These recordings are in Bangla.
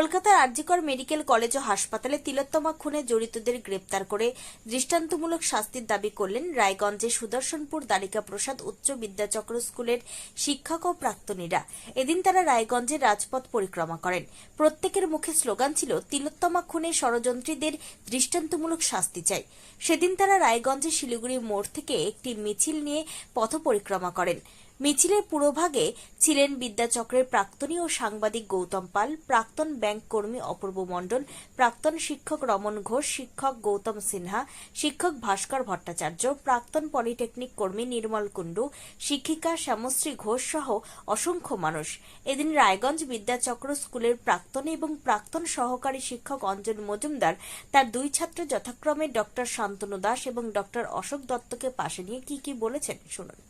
কলকাতার আরজিকর মেডিকেল কলেজ ও হাসপাতালে তিলোত্তমা খুনে জড়িতদের গ্রেপ্তার করে দৃষ্টান্তমূলক শাস্তির দাবি করলেন রায়গঞ্জের সুদর্শনপুর দ্বারিকা প্রসাদ উচ্চ বিদ্যাচক্র স্কুলের শিক্ষক ও প্রাক্তনীরা। এদিন তারা রায়গঞ্জের রাজপথ পরিক্রমা করেন। প্রত্যেকের মুখে স্লোগান ছিল, তিলোত্তমা খুনে ষড়যন্ত্রীদের দৃষ্টান্তমূলক শাস্তি চাই। সেদিন তারা রায়গঞ্জের শিলিগুড়ি মোড় থেকে একটি মিছিল নিয়ে পথ পরিক্রমা করেন। মিছিলের পুরোভাগে ছিলেন বিদ্যাচক্রের প্রাক্তনী ও সাংবাদিক গৌতম পাল, প্রাক্তন ব্যাংক কর্মী অপূর্ব মণ্ডল, প্রাক্তন শিক্ষক রমন ঘোষ, শিক্ষক গৌতম সিনহা, শিক্ষক ভাস্কর ভট্টাচার্য, প্রাক্তন পলিটেকনিক কর্মী নির্মল কুণ্ডু, শিক্ষিকা শ্যামশ্রী ঘোষ সহ অসংখ্য মানুষ। এদিন রায়গঞ্জ বিদ্যাচক্র স্কুলের প্রাক্তন এবং প্রাক্তন সহকারী শিক্ষক অঞ্জন মজুমদার তার দুই ছাত্র যথাক্রমে ডক্টর শান্তনু দাস এবং ডক্টর অশোক দত্তকে পাশে নিয়ে কি কি বলেছেন শুনুন।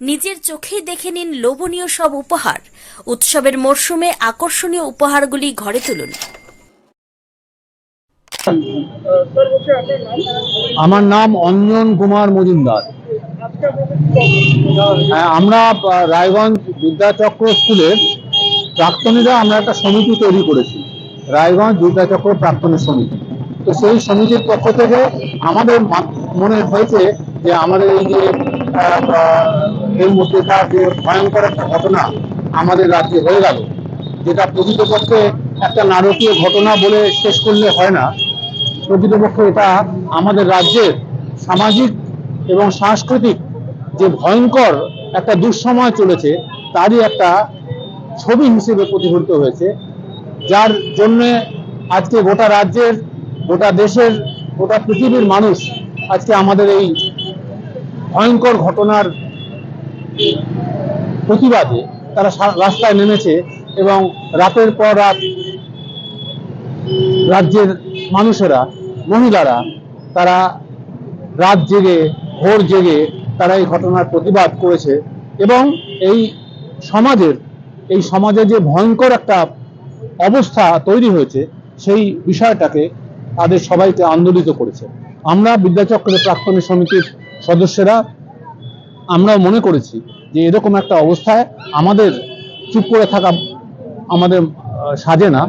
নিজের চোখেই দেখে নিন লোভনীয় সব উপহার। উৎসবের মরশুমে আকর্ষণীয় উপহারগুলি ঘরে তুলুন। আমার নাম অঞ্জন কুমার মজুমদার। হ্যাঁ, আমরা রায়গঞ্জ বিদ্যাচক্র স্কুলের প্রাক্তনীরা আমরা একটা সমিতি তৈরি করেছি। রায়গঞ্জ বিদ্যাচক্র প্রাক্তনী সমিতি। তো সেই সমিতির পক্ষ থেকে আমাদের মনে হয়েছে যে আমাদের এই যে আহ, এর যে ভয়ঙ্কর একটা ঘটনা আমাদের রাজ্যে হয়ে গেল যেটা প্রকৃতপক্ষে একটা নারকীয় ঘটনা বলে শেষ করলে হয় না। প্রকৃতপক্ষে এটা আমাদের রাজ্যের সামাজিক এবং সাংস্কৃতিক যে ভয়ঙ্কর একটা দুঃসময় চলেছে তারই একটা ছবি হিসেবে প্রতিফলিত হয়েছে। যার জন্য আজকে গোটা রাজ্যের গোটা দেশের গোটা পৃথিবীর মানুষ আজকে আমাদের এই ভয়ঙ্কর ঘটনার প্রতিবাদে তারা রাস্তায় নেমেছে এবং রাতের পর রাত রাজ্যের মানুষেরা, মহিলারা, তারা রাত জেগে, ভোর জেগে তারা এই ঘটনার প্রতিবাদ করেছে এবং এই সমাজের, এই সমাজে যে ভয়ঙ্কর একটা অবস্থা তৈরি হয়েছে, সেই বিষয়টাকে তাদের সবাইকে আন্দোলিত করেছে। আমরা বিদ্যাচক্রের প্রাক্তনী সমিতির সদস্যরা আমরাও মনে করেছি যে এরকম একটা অবস্থায় আমাদের চুপ করে থাকা আমাদের সাজে না।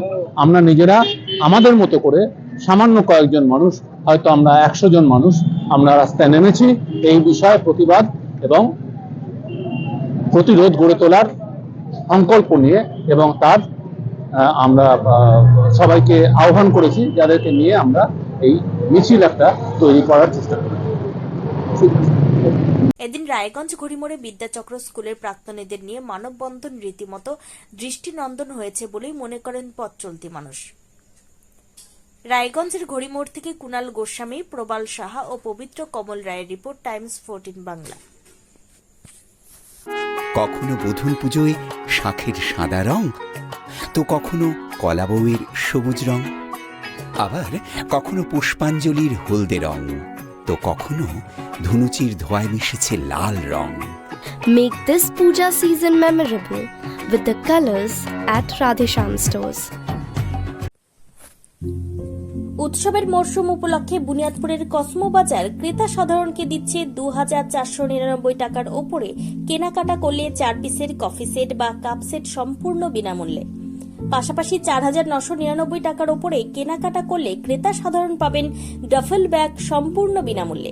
আমরা নিজেরা আমাদের মতো করে সামান্য কয়েকজন মানুষ, হয়তো আমরা একশো জন মানুষ, আমরা রাস্তায় নেমেছি। এই বিষয়ে প্রতিবাদ এবং প্রতিরোধ গড়ে তোলার সংকল্প নিয়ে এবং তার আমরা সবাইকে আহ্বান করেছি যাদেরকে নিয়ে আমরা এই মিছিল একটা তৈরি করার চেষ্টা করি। এদিন রায়গঞ্জ ঘড়িমোড়ে বিদ্যাচক্র স্কুলের প্রাক্তনীদের নিয়ে মানববন্ধন রীতিমতো দৃষ্টিনন্দন হয়েছে বলেই মনে করেন পথ চলতি মানুষ। রায়গঞ্জের ঘড়িমোড় থেকে কুনাল গোস্বামী, প্রবাল সাহা ও পবিত্র কমল রায়ের রিপোর্ট টাইমস ফোরটিন বাংলা। কখনো বধূর পুজোয় শাখের সাদা রং? তো কখনো কলা বউয়ের সবুজ রং? আবার কখনো পুষ্পাঞ্জলির হলদে রং? তো কখনো ধুনুচির ধোয়ায় মিশেছে লাল রং। Make this puja season memorable with the colors at Radhesham stores. উৎসবের মরশুম উপলক্ষে বুনিয়াদপুরের কসমো বাজার ক্রেতা সাধারণকে দিচ্ছে দু হাজার চারশো নিরানব্বই টাকার ওপরে কেনাকাটা করলে চার পিসের কফি সেট বা কাপ সেট সম্পূর্ণ বিনামূল্যে। পাশাপাশি চার হাজার নশো নিরানব্বই টাকার ওপরে কেনাকাটা করলে ক্রেতা সাধারণ পাবেন ডাফেল ব্যাগ সম্পূর্ণ বিনামূল্যে।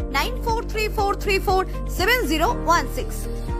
9434347016.